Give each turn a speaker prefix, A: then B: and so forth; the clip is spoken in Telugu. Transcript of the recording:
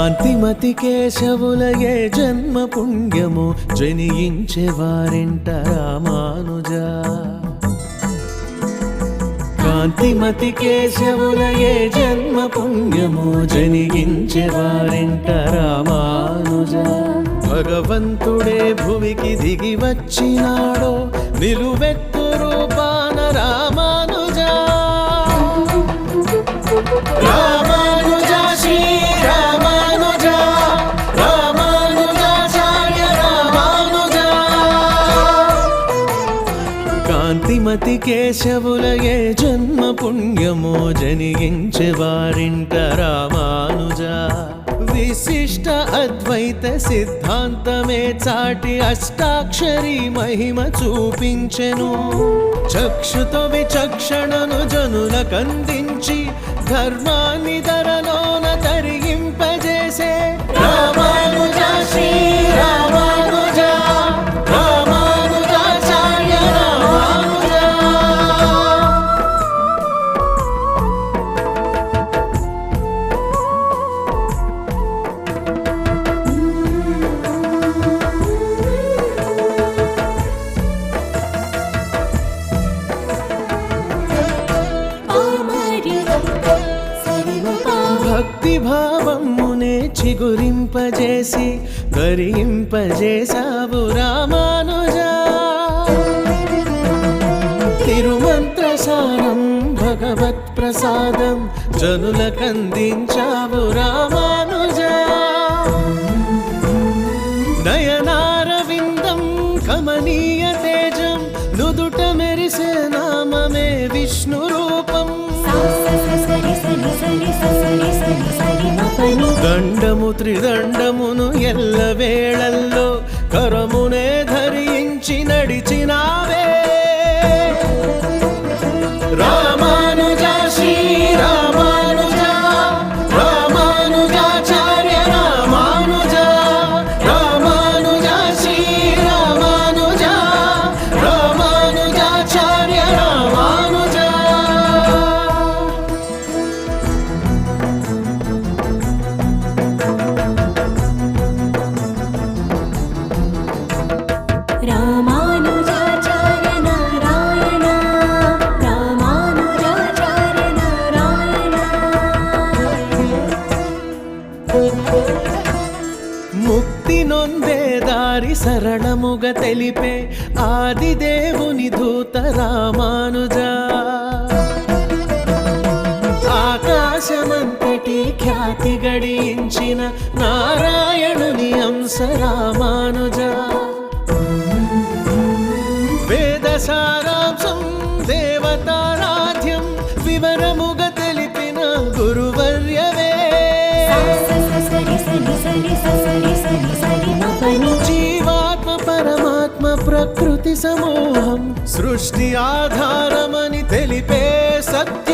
A: కాంతిమతి కేశవులయే జన్మ పుణ్యము జనించే వారింట రామానుజ. కాంతిమతి కేశవులయే జన్మ పుణ్యము జనించే వారింట రామానుజ. భగవంతుడే భువికి దిగి వచ్చినాడో నిలువెత్తు రూపాన రామానుజ. రామ కేశవులయే జన్మ పుణ్యమో జనించే వారింట రామానుజ. విశిష్ట అద్వైత సిద్ధాంతమే చాటి అష్టాక్షరి మహిమ చూపించెను. చక్షుతో విచక్షణను జనులకందించి ధర్మాన్ని ధరలో భక్తి చిగురింపజేసి గరింపజేశావు రామానుజ. తిరుమంత్రసారం భగవత్ ప్రసాదం జనులకందించావు రామానుజ. నయనారవిందం కమనీయ తేజం నుదుట మెరిసే దండము త్రిదండమును ఎల్ల వేళల్లో కరమునే ధరించి నడిచినావే. రా నొందే దారి సరళముగ తెలిపే ఆది దేవుని దూత రామానుజ. ఆకాశమంతటి ఖ్యాతి గడించిన నారాయణుని అంశ రామానుజ. వేదసార సృష్టి ఆధారమని తెలిపే సత్య